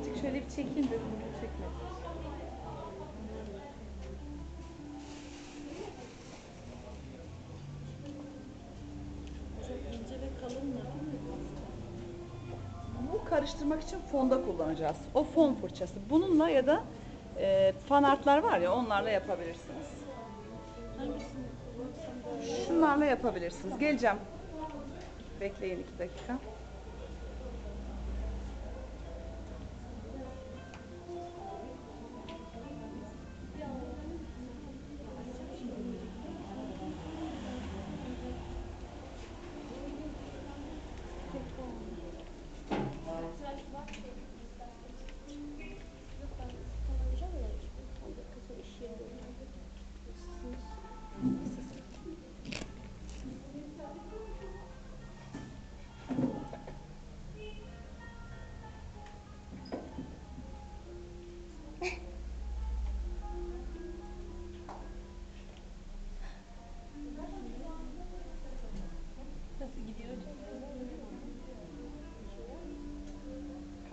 Azıcık şöyle bir çekeyim dedim. Çekme. Çok ince ve kalın mı? Bu karıştırmak için fonda kullanacağız. O fon fırçası. Bununla ya da e, fan artlar var ya onlarla yapabilirsiniz. Şunlarla yapabilirsiniz. Geleceğim. Bekleyin iki dakika.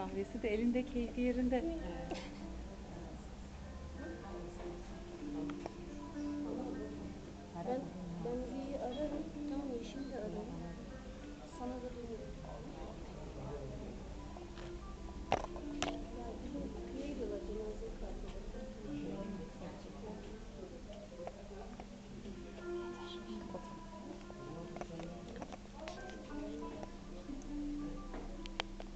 Kahvesi de elinde keyfi yerinde.